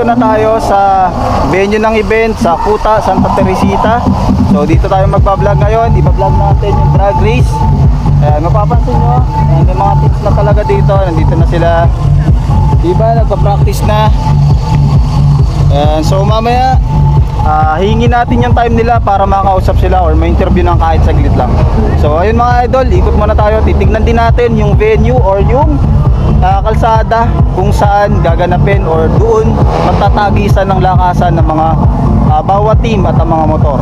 nandito na tayo sa venue ng event sa Kuta, Santa Teresita. So dito tayo magpa-vlog ngayon, ipa-vlog natin yung drag race. Ayan, mapapansin nyo, ayan, may mga tips na talaga dito, nandito na sila. Diba, nagpa-practice na. Ayan, so mamaya, ah hingin natin yung time nila para makausap sila or may interview ng kahit saglit lang. So ayun mga idol, ikot muna tayo, titignan din natin yung venue or yung ah, kalsada kung saan gaganapin or doon magtatagisan ng lakasan ng mga ah, bawat team at ang mga motor.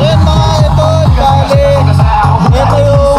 Ayan mga idol, bali, ito yung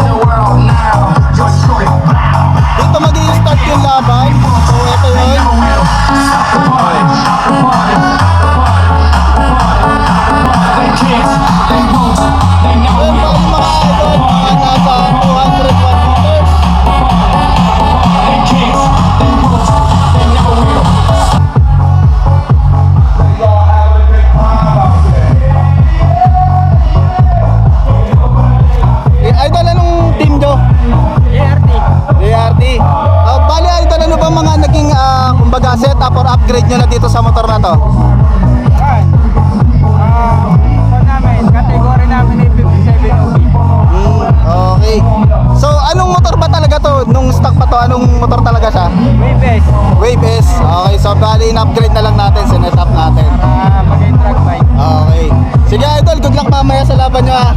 setup or upgrade nyo na dito sa motor na to? Yan. Ah, uh, namin, kategory namin ay 57 OB. Hmm, okay. So, anong motor ba talaga to? Nung stock pa to, anong motor talaga siya? May best. Wave S. Okay, so bali, in-upgrade na lang natin, sinet-up natin. Para maging drag bike. Okay. Sige, Idol, good luck mamaya sa laban nyo, ha?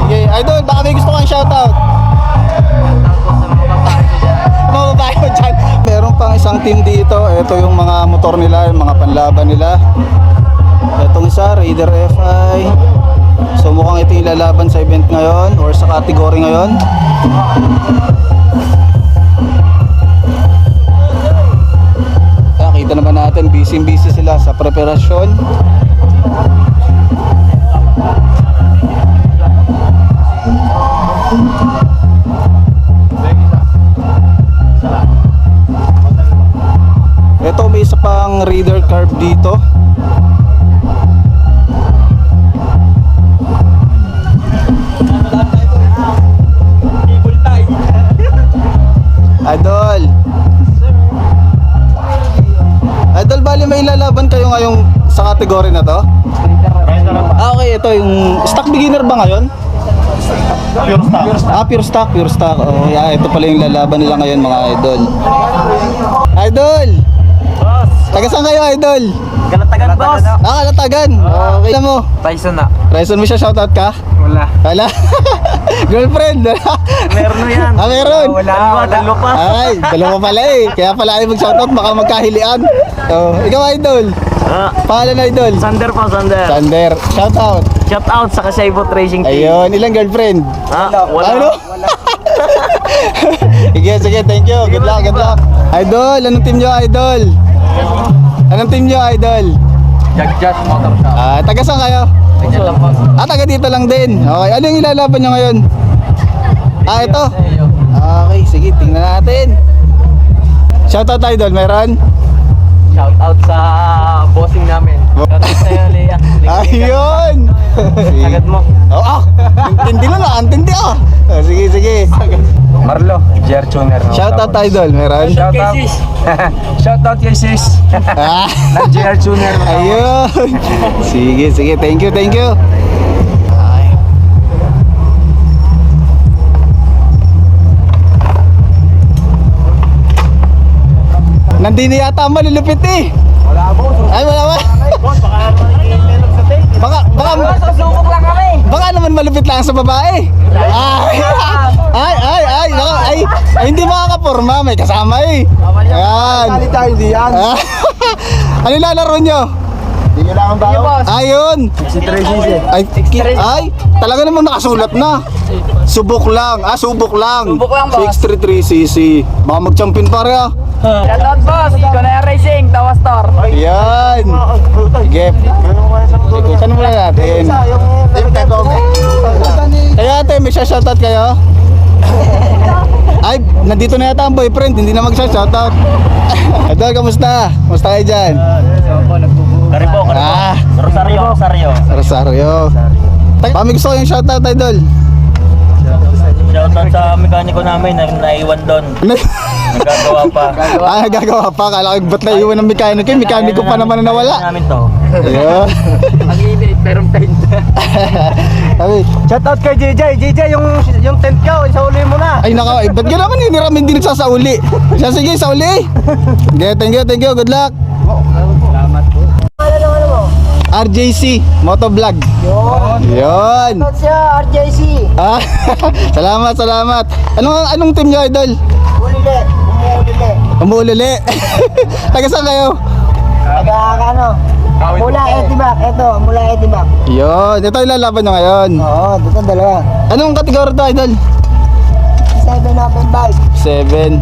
Sige, Idol, baka may gusto kang shoutout. Mga babae mo dyan. Meron pang isang team dito. Ito yung mga motor nila, yung mga panlaban nila. Itong isa, Raider FI. So mukhang ito yung lalaban sa event ngayon or sa category ngayon. Kaya kita naman natin, busy-busy sila sa preparasyon. Dito. Idol. Idol, bali may lalaban kayo ngayong sa kategory na to? Ah, okay. Ito yung stock beginner ba ngayon? Pure stock. Ah, pure stock, pure stock. Oh, yeah, ito pala yung lalaban nila ngayon mga idol. Idol! Taga saan kayo, idol? Galatagan, boss. Ah, Kalatagan. Okay na mo. Tyson na. Raison mo siya, shoutout ka? Wala. Wala. Girlfriend. Meron na yan. Ah, meron? Wala, wala. Dalawa pa. Ay, dalawa pala eh. Kaya pala ay mag-shoutout, baka magkahilian. Oh, ikaw, idol. Ah, Pangalan na, idol. Sander po, Sander. Sander. Shoutout. Shout out sa Kasaybot Racing Team. Ayun, ilang girlfriend? Ah, wala. Ano? sige, sige, thank you. Good luck, good luck. Idol, anong team nyo, idol? Anong team nyo, idol? Jagjat Motor Shop. Ah, taga saan kayo? Ganyan lang po. Ah, taga dito lang din. Okay, ano yung ilalaban nyo ngayon? Ah, ito. Okay, sige, tingnan natin. Shoutout idol, meron? Shout out sa bossing namin. Shout out sa'yo, Lea. Ayun! Agad mo. Oh, ah! Antindi lang ah, antindi ah! Ah, sige, sige. Marlo, Jer Tuner. Shoutout idol, meron? Shout out. Shout out kay sis. Ah! Na JR Tuner. Ayun! Sige, sige, thank you, thank you. Nandini yata ang malulupit eh. Wala mo. Ay, wala ba? Baka, baka, Susubok lang kami. baka naman malupit lang sa babae. Ay, ay, ay, ay, naka, ay, ay, hindi makakaporma, may kasama eh. Ayan. tayo hindi yan. Ah, ano lalaro nyo? Hindi nyo lang boss. Ayun. Si Tracy eh. Ay, ki- ay, talaga namang nakasulat na. Subok lang. Ah, subok lang. Subok lang, boss. 633cc. Baka mag-champion pare ah. Shout out, boss. Kulaya Racing, Tawa Store. Yan. Sige. Ikutan muna natin. Kaya ate, may shoutout kayo? Ay, nandito na yata ang boyfriend, hindi na mag-shoutout. Idol, kamusta? Kamusta kayo dyan? Karibo, Ah, Rosario, Rosario. Rosario. Pami gusto ko yung shoutout, Idol. Mekaniko namin na naiwan doon. Nagkagawa pa. ah, gagawa pa. Kala ko ba't naiwan ng mekaniko? Yung mekaniko pa naman na nawala. namin to. Ayun. Ang init, pero tent. Sabi, Shout out kay JJ. JJ, yung, yung tent ka, isauli mo na. ay naka, eh, ba't gano'n kanina ramin din nagsasauli? Siya, sige, sauli. Okay, thank you, thank you. Good luck. RJC Motovlog. Yun. Shout siya, RJC. Ah, salamat, salamat. Anong anong team niyo, idol? Ulile. Umulile. Umuulili. Taga saan kayo? Taga ano? Mula Etibak. Ito, mula Etibak. Yun, ito yung lalaban nyo ngayon. Oo, dito dalawa. Anong kategorya to, idol? 7 open bike. Seven.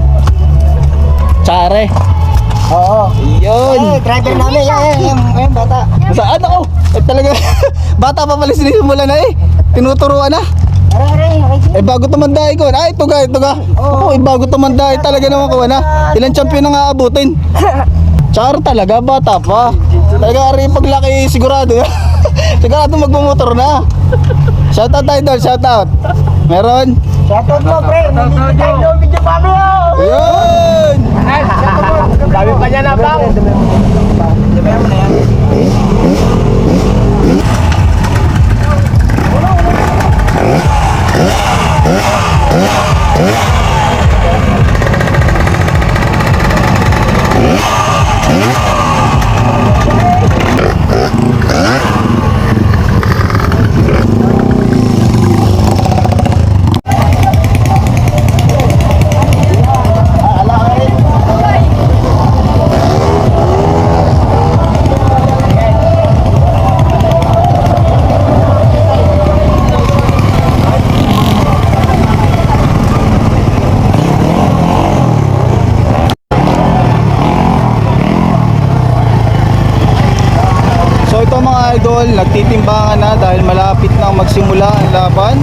Tsare. Oo. Yun. Eh, driver namin. Yan, yan, yan. Yan, bata. Saan ako? Eh, talaga, bata pa pala sinisimula na eh. Tinuturuan na. Aray, aray. Eh bago tumanday ko. Ay, ito ga, ito ga. Oo, eh bago tumanday talaga naman ko na. Ilang champion ang aabutin? Char talaga, bata pa. Talaga ari paglaki sigurado. sigurado magmumotor na. Shout out idol, shout out. Meron? Shoutout mo, pre. Nandito tayo ng video kami, oh. Yun! Dami pa niya na bang. So ito mga idol, nagtitimbangan na dahil malapit nang magsimula ang laban.